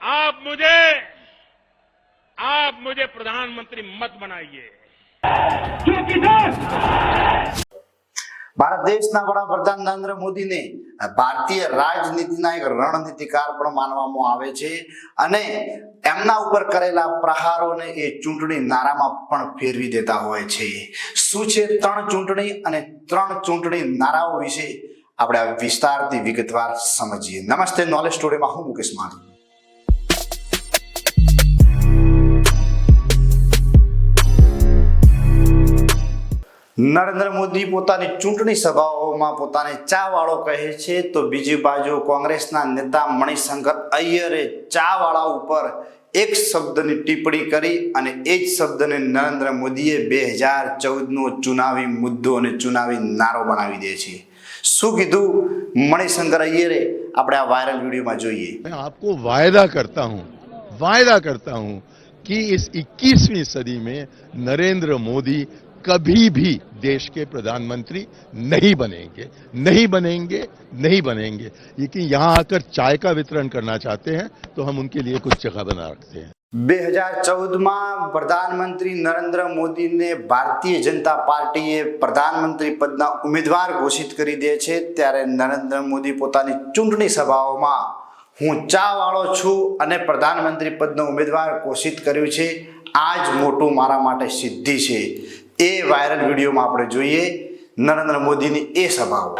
आप मुझे आप मुझे प्रधानमंत्री मत बनाइए ભારત દેશના વડાપ્રધાન નરેન્દ્ર મોદીને ભારતીય રાજનીતિના એક રણનીતિકાર પણ માનવામાં આવે છે અને એમના ઉપર કરેલા પ્રહારોને એ ચૂંટણી નારામાં પણ ફેરવી દેતા હોય છે શું છે ત્રણ ચૂંટણી અને ત્રણ ચૂંટણી નારાઓ વિશે આપણે આ વિસ્તારથી વિગતવાર સમજીએ નમસ્તે નોલેજ સ્ટોરીમાં હું મુકેશ મારું નરેન્દ્ર મોદી પોતાની ચૂંટણી સભાઓમાં પોતાને ચા વાળો કહે છે તો બીજી બાજુ કોંગ્રેસના નેતા મણિશંકર અય્યરે ચા વાળા ઉપર એક શબ્દની ટિપ્પણી કરી અને એ જ શબ્દને નરેન્દ્ર મોદીએ બે હજાર ચૌદનો ચુનાવી મુદ્દો અને ચુનાવી નારો બનાવી દે છે શું કીધું મણિશંકર અય્યરે આપણે આ વાયરલ વિડીયોમાં જોઈએ मैं आपको वायदा करता हूं वायदा करता हूं कि इस 21वीं सदी में नरेंद्र मोदी कभी भी देश के प्रधानमंत्री नहीं बनेंगे नहीं बनेंगे नहीं बनेंगे लेकिन यहां आकर चाय का वितरण करना चाहते हैं तो हम उनके लिए कुछ जगह बना रखते हैं બે હજાર ચૌદમાં પ્રધાનમંત્રી નરેન્દ્ર મોદીને ભારતીય જનતા પાર્ટીએ પ્રધાનમંત્રી પદના ઉમેદવાર ઘોષિત કરી દે છે ત્યારે નરેન્દ્ર મોદી પોતાની ચૂંટણી સભાઓમાં હું ચા વાળો છું અને પ્રધાનમંત્રી પદનો ઉમેદવાર ઘોષિત કર્યું છે આ જ મોટું મારા માટે સિદ્ધિ છે એ વાયરલ વિડીયોમાં આપણે જોઈએ. નરેન્દ્ર મોદીની એ સભાઓ.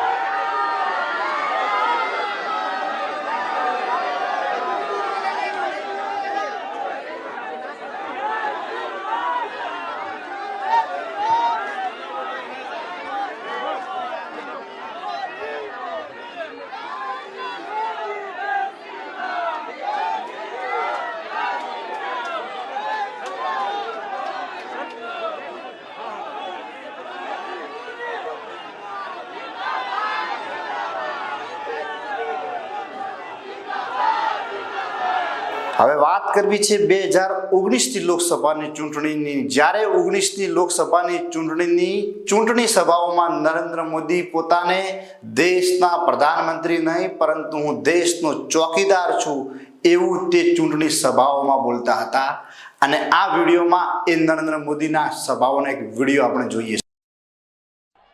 હવે વાત કરવી છે બે હજાર ઓગણીસની લોકસભાની ચૂંટણીની. જ્યારે ઓગણીસની લોકસભાની ચૂંટણીની ચૂંટણી સભાઓમાં નરેન્દ્ર મોદી પોતાને દેશના પ્રધાનમંત્રી નહીં, પરંતુ હું દેશનો ચોકીદાર છું એવું તે ચૂંટણી સભાઓમાં બોલતા હતા. અને આ વિડીયોમાં એ નરેન્દ્ર મોદીના સભાઓનો એક વીડિયો આપણે જોઈએ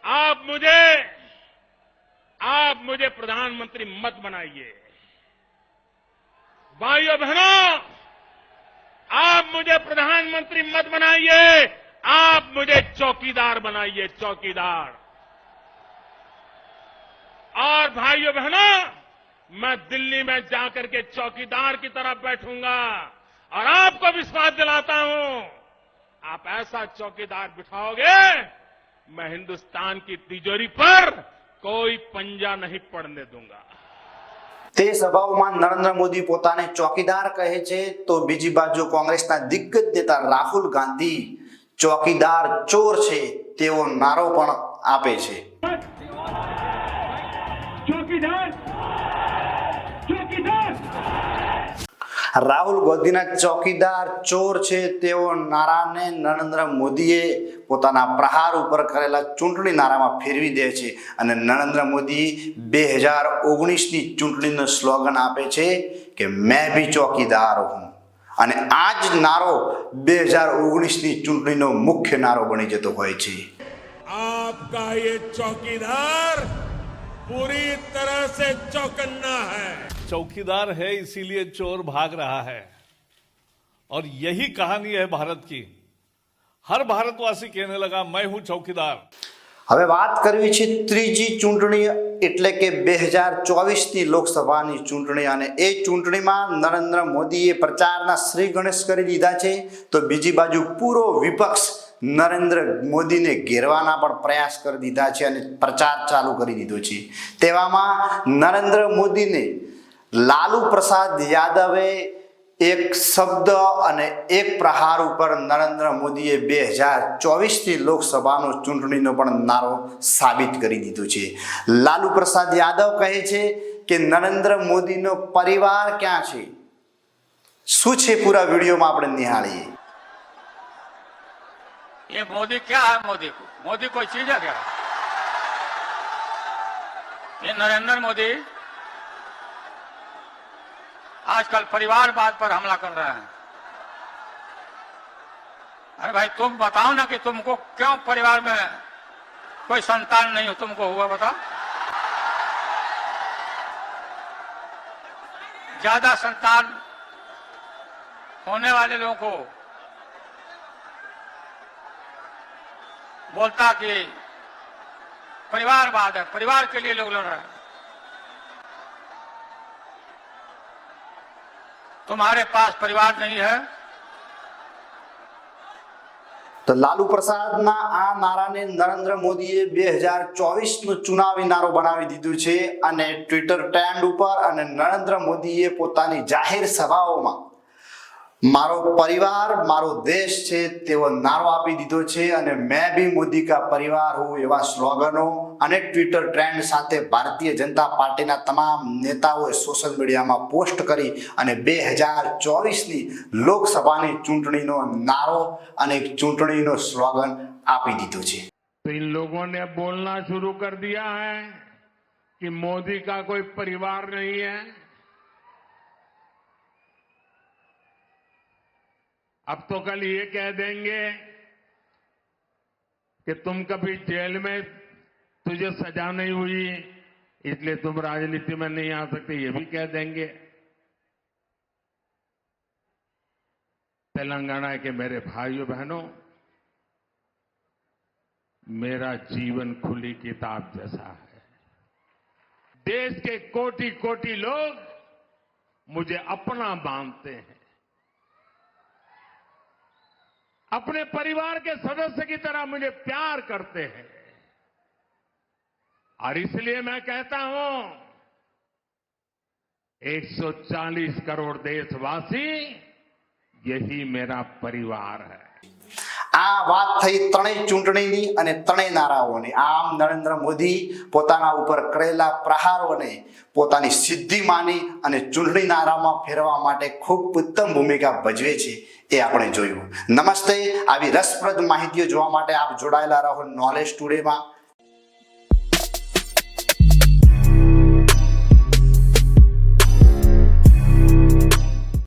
આપ મુજે આપ મુજે પ્રધાનમંત્રી મત બનાવીએ. भाइयों बहनों, आप मुझे प्रधानमंत्री मत बनाइए, आप मुझे चौकीदार बनाइए, चौकीदार। और भाइयों बहनों, मैं दिल्ली में जाकर के चौकीदार की तरह बैठूँगा और आपको विश्वास दिलाता हूँ, आप ऐसा चौकीदार बिठाओगे, मैं हिंदुस्तान की तिजोरी पर कोई पंजा नहीं पड़ने दूँगा। તે સભાઓમાં નરેન્દ્ર મોદી પોતાને ચોકીદાર કહે છે, તો બીજી બાજુ કોંગ્રેસના દિગ્ગજ નેતા રાહુલ ગાંધી ચોકીદાર ચોર છે તેવો નારો પણ આપે છે. ચોકીદાર! ચોકીદાર! રાહુલ ગાંધીના ચોકીદાર ચોર છે તેઓ નારાને નરેન્દ્ર મોદીએ પોતાના પ્રહાર ઉપર કરેલા ચૂંટણી નારામાં ફેરવી દે છે અને નરેન્દ્ર મોદી બે હજાર ઓગણીસની ચૂંટણીનો સ્લોગન આપે છે કે મેં બી ચોકીદાર હું. અને આ જ નારો બે હજાર ઓગણીસની ચૂંટણીનો મુખ્ય નારો બની જતો હોય છે. આપકા ચોકીદાર પૂરી તરહ સે ચોકન્ના હૈ. चौकीदार है इसीलिए चोर भाग रहा है और यही कहानी है भारत की हर भारतवासी कहने लगा मैं हूं चौकीदार હવે વાત કરવી છે ત્રીજી ચૂંટણી એટલે કે બે હજાર ચોવીસની લોકસભાની ચૂંટણી અને એ ચૂંટણીમાં નરેન્દ્ર મોદીએ પ્રચારના શ્રી ગણેશ કરી દીધા છે તો બીજી બાજુ પૂરો વિપક્ષ નરેન્દ્ર મોદીને ઘેરવાના પણ પ્રયાસ કરી દીધા છે અને પ્રચાર ચાલુ કરી દીધો છે તેવામાં નરેન્દ્ર મોદીને લાલુ પ્રસાદ યાદવે એક શબ્દ અને એક પ્રહાર ઉપર નરેન્દ્ર મોદીએ બે હજાર ચોવીસની લોકસભાનો ચૂંટણીનો પણ નારો સાબિત કરી દીધો છે લાલુ પ્રસાદ યાદવ કહે છે કે નરેન્દ્ર મોદીનો પરિવાર ક્યાં છે શું છે પૂરા વિડીયોમાં આપણે નિહાળીએ ये मोदी क्या है मोदी को मोदी कोई चीज है क्या ये नरेंद्र मोदी आजकल परिवारवाद पर हमला कर रहे हैं। अरे भाई, तुम बताओ ना कि तुमको क्यों परिवार में कोई संतान नहीं हो? तुमको हुआ बताओ। ज़्यादा संतान होने वाले लोगों को बोलता कि परिवारवाद है, परिवार के लिए लोग लड़ रहे हैं। तुम्हारे पास परिवार नहीं है તો લાલુ પ્રસાદના આ નારાને નરેન્દ્ર મોદીએ બે હજાર ચોવીસનો ચુનાવી નારો બનાવી દીધું છે અને ટ્વિટર ટ્રેન્ડ ઉપર અને નરેન્દ્ર મોદીએ પોતાની જાહેર સભાઓમાં મારો પરિવાર, મારો દેશ છે તેવો નારો આપી દીધો છે અને મેં બી મોદી કા પરિવાર હું એવા સ્લોગનો અને ટ્વિટર ટ્રેન્ડ સાથે ભારતીય જનતા પાર્ટીના તમામ નેતાઓએ સોશિયલ મીડિયામાં પોસ્ટ કરી અને બે હજાર ચોવીસની લોકસભાની ચૂંટણીનો નારો અને ચૂંટણીનો સ્લોગન આપી દીધો છે. તો ઇન લોકોને બોલના શરૂ કર દિયા હૈ કે મોદી કા કોઈ પરિવાર નહીં હૈ अब तो कल ये कह देंगे कि तुम कभी जेल में तुझे सजा नहीं हुई, इसलिए तुम राजनीति में नहीं आ सकते, ये भी कह देंगे। तेलंगाना के मेरे भाइयों, बहनों, मेरा जीवन खुली किताब जैसा है। देश के कोटि कोटि लोग मुझे अपना मानते हैं। अपने परिवार के सदस्य की तरह मुझे प्यार करते हैं। और इसलिए मैं कहता हूँ 140 करोड़ देशवासी, यही मेरा परिवार है। આ વાત થઈ ત્રણેય ચૂંટણીની અને ત્રણેય નારાઓની. આમ નરેન્દ્ર મોદી પોતાના ઉપર કરેલા પ્રહારોને પોતાની સિદ્ધિ માની અને ચૂંટણી નારામાં ફેરવા માટે ખૂબ ઉત્તમ ભૂમિકા ભજવે છે એ આપણે જોયું. નમસ્તે. આવી રસપ્રદ માહિતીઓ જોવા માટે આપ જોડાયેલા રહો નોલેજ ટુડેમાં